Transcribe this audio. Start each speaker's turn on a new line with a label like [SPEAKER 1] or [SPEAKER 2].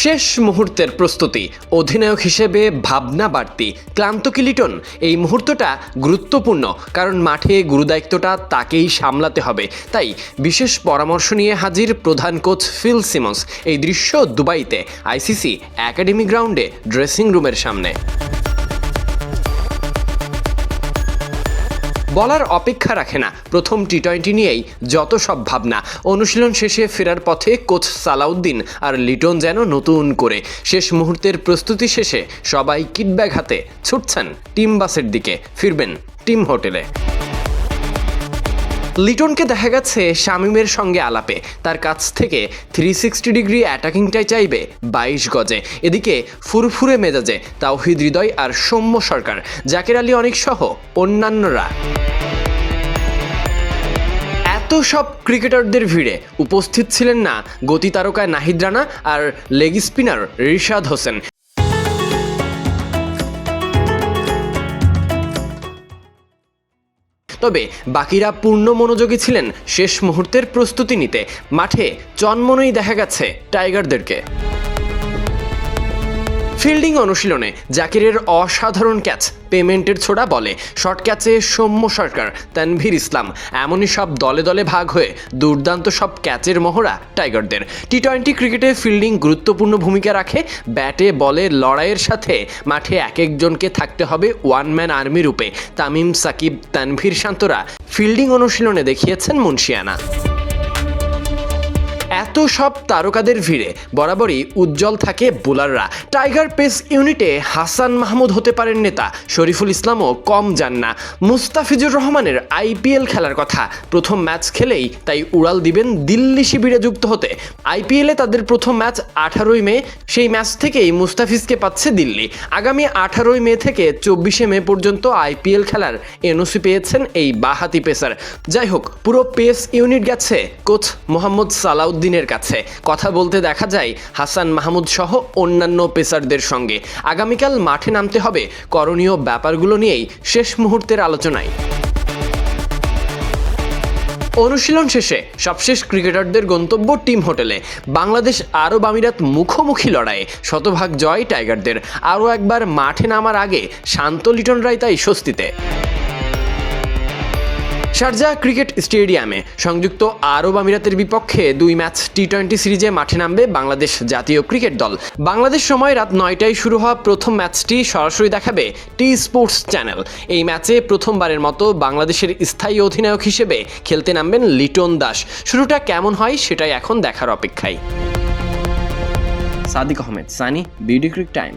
[SPEAKER 1] শেষ মুহূর্তের প্রস্তুতি। অধিনায়ক হিসেবে ভাবনা বাড়তি। ক্লান্ত কি লিটন এই মুহূর্তটা গুরুত্বপূর্ণ, কারণ মাঠে গুরুদায়িত্বটা তাকেই সামলাতে হবে। তাই বিশেষ পরামর্শ নিয়ে হাজির প্রধান কোচ ফিল সিমন্স। এই দৃশ্য দুবাইতে, আইসিসি একাডেমি গ্রাউন্ডে, ড্রেসিং রুমের সামনে। বলার অপেক্ষা রাখে না। প্রথম টি টোয়েন্টি নিয়েই যত সব ভাবনা। অনুশীলন শেষে ফেরার পথে কোচ সালাউদ্দিন আর লিটন যেন নতুন করে। শেষ মুহূর্তের প্রস্তুতি শেষে সবাই কিটব্যাগ হাতে ছুটছেন টিম বাসের দিকে। ফিরবেন টিম হোটেলে। লিটনকে দেখা গেছে শামিমের সঙ্গে আলাপে। তার কাছ থেকে থ্রি সিক্সটি ডিগ্রি অ্যাটাকিংটাই চাইবে বাইশ গজে। এদিকে ফুরফুরে মেজাজে তাওহিদ হৃদয় আর সৌম্য সরকার, জাকের আলী অনেক সহ অন্যান্যরা। এত সব ক্রিকেটারদের ভিড়ে উপস্থিত ছিলেন না গতি তারকা নাহিদ রানা আর লেগ স্পিনার রিশাদ হোসেন। তবে বাকিরা পূর্ণ মনোযোগী ছিলেন শেষ মুহূর্তের প্রস্তুতি নিতে। মাঠে চনমনেই দেখা গেছে টাইগারদেরকে। ফিল্ডিং অনুশীলনে জাকিরের অসাধারণ ক্যাচ, পেমেন্টের ছোড়া বলে। শর্ট ক্যাচে সৌম্য সরকার, তানভীর ইসলাম। এমনই সব দলে দলে ভাগ হয়ে দুর্দান্ত সব ক্যাচের মহড়া টাইগারদের। টি টোয়েন্টি ক্রিকেটে ফিল্ডিং গুরুত্বপূর্ণ ভূমিকা রাখে। ব্যাটে, বলে লড়াইয়ের সাথে মাঠে এক একজনকে থাকতে হবে ওয়ান ম্যান আর্মি রূপে। তামিম, সাকিব, তানভীর শান্তরা ফিল্ডিং অনুশীলনে দেখিয়েছেন মুন্সিয়ানা। সব তারকাদের ভিড়ে, বরাবরই উজ্জ্বল থাকে বোলাররা। টাইগার পেস ইউনিটে হাসান মাহমুদ হতে পারেন নেতা, শরীফুল ইসলামও কম যান না। মুস্তাফিজুর রহমানের আইপিএল খেলার কথা, প্রথম ম্যাচ খেলেই তাই উড়াল দিবেন দিল্লি শিবিরে যুক্ত হতে। আইপিএলে তাদের প্রথম ম্যাচ আঠারোই মে, সেই ম্যাচ থেকেই মুস্তাফিজকে পাচ্ছে দিল্লি। আগামী আঠারোই মে থেকে চব্বিশে মে পর্যন্ত আইপিএল খেলার এনওসি পেয়েছেন এই বাহাতি পেসার। যাই হোক, পুরো পেস ইউনিট গেছে কোচ মোহাম্মদ সালাউদ্দিনের কাছে। কথা বলতে দেখা যায়, হাসান মাহমুদ সহ অন্যান্য পেসারদের সঙ্গে। আগামীকাল মাঠে নামতে হবে করণীয় ব্যাপারগুলো নিয়েই শেষ মুহূর্তের আলোচনায়। অনুশীলন শেষে সবশেষ ক্রিকেটারদের গন্তব্য টিম হোটেলে। বাংলাদেশ আরব আমিরাত মুখোমুখি লড়াইয়ে শতভাগ জয় টাইগারদের। আরও একবার মাঠে নামার আগে শান্ত লিটন রায় তাই স্বস্তিতে। শারজা ক্রিকেট স্টেডিয়ামে সংযুক্ত আরব আমিরাতের বিপক্ষে দুই ম্যাচ টি টোয়েন্টি সিরিজে মাঠে নামবে বাংলাদেশ জাতীয় ক্রিকেট দল। বাংলাদেশ সময় রাত নয়টায় শুরু হওয়া প্রথম ম্যাচটি সরাসরি দেখাবে টি স্পোর্টস চ্যানেল। এই ম্যাচে প্রথমবারের মতো বাংলাদেশের স্থায়ী অধিনায়ক হিসেবে খেলতে নামবেন লিটন দাস। শুরুটা কেমন হয় সেটাই এখন দেখার অপেক্ষায়। Sadiq Ahmed, Sunny, BD cric time.